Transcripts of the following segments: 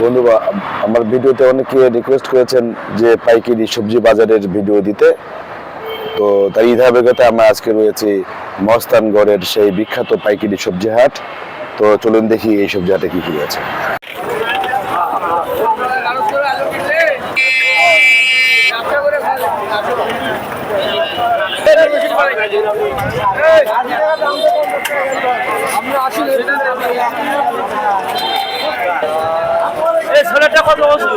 বন্ধুরা আমার ভিডিওতে অনেকে রিকোয়েস্ট করেছেন যে পাইকারি সবজি বাজারের ভিডিও দিতে। তো তাই এই ধারাবাহিকতায় আমরা আজকে রয়েছি মস্তানগড়ের সেই বিখ্যাত পাইকারি সবজি হাট। তো চলুন দেখি এই সবজি হাটে কি কি আছে। এই ছোলাটা কত বস্তু?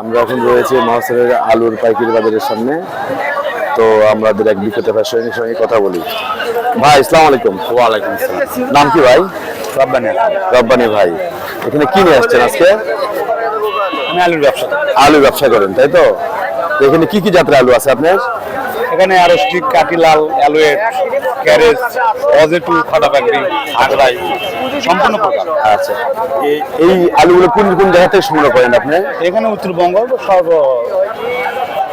আমরা এখন রয়েছে মহাসেনের আলুর পাইকারি বাজারের সামনে। তো আমাদের এক বিক্রেতা ভাই সঙ্গে সঙ্গে কথা বলি। ভাই আসসালামু আলাইকুম। ওয়ালাইকুম আসসালাম নাম কি ভাই? রব্বানি রব্বানি ভাই। এখানে কি নিয়ে আসছেন আজকে? আমি আলুর ব্যবসা। আলু ব্যবসা করেন তাই তো? তো এখানে কি কি জাতের আলু আছে আপনার? এখানে আরও স্টিক কাটিলাল অ্যালোয়েট ক্যারেজ অজেটু ফাটা পাকড়ি আগ্রাই সম্পূর্ণ প্রকার। আচ্ছা। এই- আলুগুলো কোন কোন জায়গা থেকে সংগ্রহ করেন আপনি? এখানে উত্তরবঙ্গ সব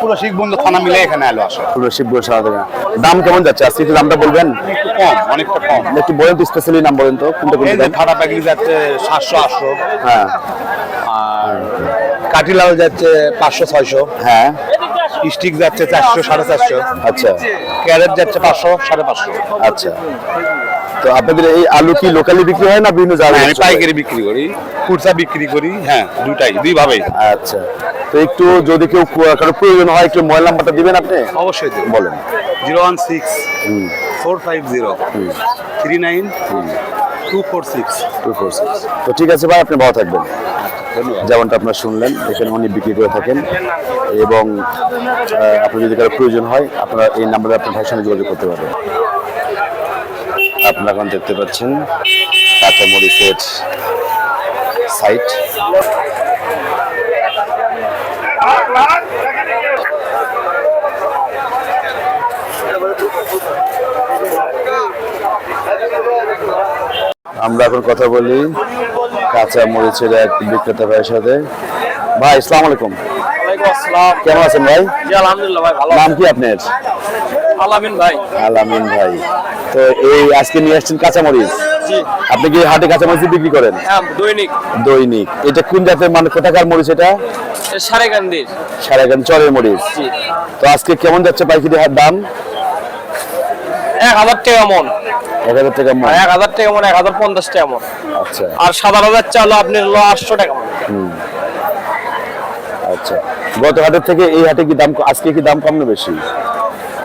পুরো শিখবন্ধু থানা মিলে এখানে আলু আসে। পুরো শিবপুর সারা দাম কেমন যাচ্ছে? আজকে একটু দামটা বলবেন? একটু কম অনেকটা কম। একটু বলেন তো স্পেশালি নাম বলেন তো কোনটা কোনটা? ফাটা পাকড়ি যাচ্ছে সাতশো আটশো। হ্যাঁ। আর কাটিলাল যাচ্ছে পাঁচশো ছয়শো। হ্যাঁ। স্টিক যাচ্ছে চারশো সাড়ে চারশো। আচ্ছা। ক্যারেট যাচ্ছে পাঁচশো সাড়ে পাঁচশো। আচ্ছা। তো আপনাদের এই আলু কি লোকালি বিক্রি হয় না বিভিন্ন জায়গায় আমি পাইকারি বিক্রি করি খুচরা বিক্রি করি হ্যাঁ দুটাই দুই ভাবেই আচ্ছা। তো একটু যদি কেউ কারও প্রয়োজন হয় একটু মোবাইল নাম্বারটা দিবেন আপনি? অবশ্যই দেবো। বলেন। Zero one six four five zero three nine two four six. Two four six. তো ঠিক আছে ভাই আপনি ভালো থাকবেন। যেমনটা আপনারা শুনলেন, এখানে উনি বিক্রি করে থাকেন। এবং আপনার যদি কারও প্রয়োজন হয়, আপনারা এই নাম্বারে আপনার ভাইয়ের সঙ্গে যোগাযোগ করতে পারবেন। আপনারা এখন দেখতে পাচ্ছেন কাঁচা মরিচের সাইট আমরা এখন কথা বলি কাঁচা মরিচের এক বিক্রেতা ভাইয়ের সাথে। ভাই আসসালামু আলাইকুম। কেমন আছেন ভাই? আলহামদুলিল্লাহ ভাই ভালো নাম কি আপনার? আলামিন ভাই। আলামিন ভাই। তো এই আজকে নিয়ে আসছেন আপনি কি হাটে বিক্রি করেন? হ্যাঁ দৈনিক। দৈনিক। এটা কোন জাতের মানে? কোথাকার মরিচ এটা? সারেকান্দির সারাগান চরের মরিচ। তো আজকে কেমন যাচ্ছে পাইকারি হাট দাম? এক হাজার টাকা মন। এক হাজার টাকা মন। আর এক হাজার টাকা মন এক হাজার পঞ্চাশ টাকা মন। আচ্ছা। আর সাদা হাজার চাল আপনি হলো আটশো টাকা মন। আচ্ছা। গত হাটের থেকে এই হাটে কি দাম আজকে কি দাম কম না বেশি?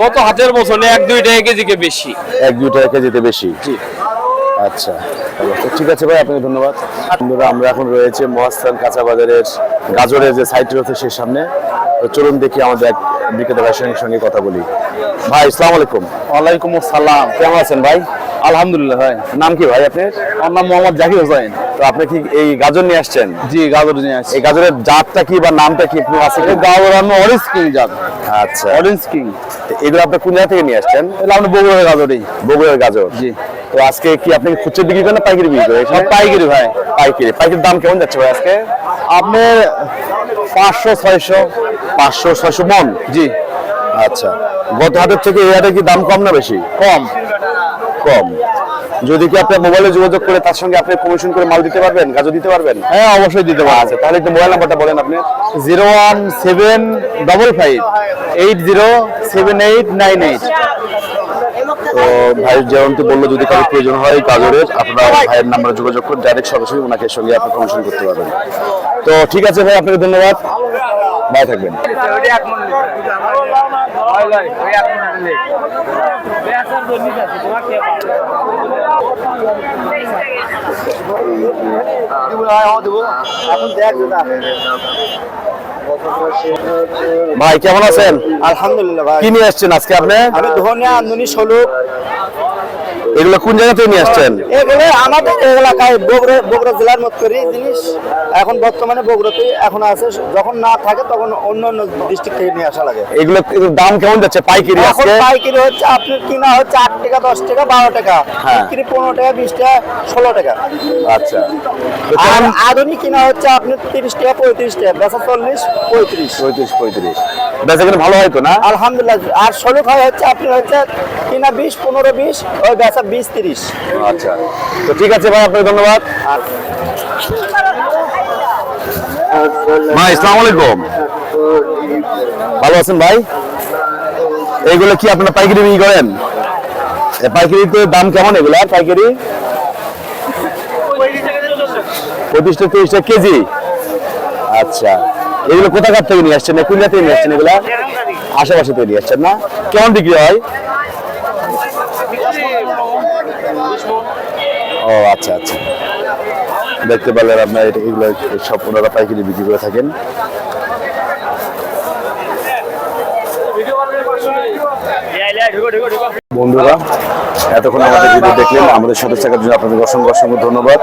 কত হাতের বছরে এক দুই টাকা কেজিকে বেশি। এক দুই টাকা কেজিতে বেশি? জি। আচ্ছা। ঠিক আছে ভাই আপনাকে ধন্যবাদ। বন্ধুরা আমরা এখন রয়েছে মহাস্থান কাঁচা বাজারের গাজরের যে সাইট রয়েছে সেই সামনে। চলুন দেখি আমাদের এক বিক্রেতা ভাইয়ের সঙ্গে সঙ্গে কথা বলি। ভাই আসসালামু আলাইকুম। ওয়ালাইকুম আসসালাম। কেমন আছেন ভাই? আলহামদুলিল্লাহ ভাই নাম কি ভাই আপনার? আমার নাম মোহাম্মদ জাকির হোসেন। তো আপনি কি এই গাজর নিয়ে আসছেন? জি গাজর নিয়ে আসছি। এই গাজরের জাতটা কি বা নামটা কি একটু আছে? গাজর আমি অরেঞ্জ কিং জাত। আচ্ছা। অরেঞ্জ কিং এগুলো আপনি কোন জায়গা থেকে নিয়ে আসছেন? এটা আপনি বগুড়ার গাজরই। বগুড়ার গাজর। জি। তো আজকে কি আপনি খুচরা বিক্রি করেন পাইকারি বিক্রি করেন সব পাইকারি ভাই। পাইকারি। পাইকারির দাম কেমন যাচ্ছে ভাই আজকে? আপনি পাঁচশো ছয়শো। পাঁচশো ছয়শো মন? জি। আচ্ছা। গত হাটের থেকে এই হাটে কি দাম কম না বেশি? কম। কম যদি কি আপনার মোবাইলে যোগাযোগ করে তার সঙ্গে আপনি কমিশন করে মাল দিতে পারবেন গাজর দিতে পারবেন? হ্যাঁ অবশ্যই দিতে পারব। আচ্ছা তাহলে একটু মোবাইল নাম্বারটা বলেন আপনি। Zero one seven double five eight zero seven eight nine eight. তো ভাই যেমনটি বলল যদি কারও প্রয়োজন হয় গাজরের আপনারা ভাইয়ের নাম্বারে যোগাযোগ করে ডাইরেক্ট সরাসরি ওনাকে সঙ্গে আপনি কমিশন করতে পারবেন। তো ঠিক আছে ভাই আপনাকে ধন্যবাদ। ভাই থাকবেন। ভাই কেমন আছেন? আলহামদুলিল্লাহ ভাই। কি নিয়ে আসছেন আজকে আপনি? আমি ধনিয়া আন্দুনি সলুক। এগুলো কোন জায়গা থেকে নিয়ে আসছেন? এগুলো আমাদের এলাকায় বগুড়া বগুড়া জেলার মধ্যে জিনিস এখন বর্তমানে বগুড়াতে এখন আছে। যখন না থাকে তখন অন্য অন্য ডিস্ট্রিক্ট থেকে নিয়ে আসা লাগে। এগুলো দাম কেমন যাচ্ছে? পাইকারি এখন পাইকারি হচ্ছে আপনার কিনা হচ্ছে আট টাকা দশ টাকা বারো টাকা। হ্যাঁ। বিক্রি পনেরো টাকা বিশ টাকা ষোলো টাকা। আচ্ছা। আর আধুনিক কিনা হচ্ছে আপনার তিরিশ টাকা পঁয়ত্রিশ টাকা বেচা চল্লিশ পঁয়ত্রিশ। পঁয়ত্রিশ পঁয়ত্রিশ। বেচা কিনা ভালো হয় তো না? আলহামদুলিল্লাহ। আর সলুক হয় হচ্ছে আপনার হচ্ছে কিনা বিশ পনেরো বিশ ওই বেচা বিশ তিরিশ। আচ্ছা। তো ঠিক আছে ভাই আপনাকে ধন্যবাদ। ভাই ইসলাম আলাইকুম। ভালো আছেন ভাই? এইগুলো কি আপনারা পাইকারি বিক্রি করেন? এ পাইকারিতে দাম কেমন এগুলা পাইকারি? পঁচিশ টাকা তিরিশ টাকা কেজি? আচ্ছা। এগুলো কোথাকার থেকে নিয়ে আসছেন কুইলা থেকে নিয়ে আসছেন এগুলা আশেপাশে থেকে নিয়ে আসছেন না? কেমন বিক্রি হয়? ও আচ্ছা আচ্ছা। দেখতে পারলেন আপনার এগুলো সব ওনারা পাইকারি বিক্রি করে থাকেন। বন্ধুরা এতক্ষণ আমাদের ভিডিও দেখলেন আমাদের সাথে থাকার জন্য আপনাদের অসংখ্য অসংখ্য ধন্যবাদ।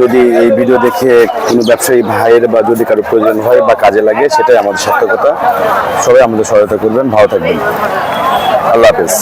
যদি এই ভিডিও দেখে কোনো ব্যবসায়ী ভাইয়ের বা যদি কারও প্রয়োজন হয় বা কাজে লাগে সেটাই আমাদের সার্থকতা। সবাই আমাদের সহায়তা করবেন ভালো থাকবেন। আল্লাহ হাফেজ।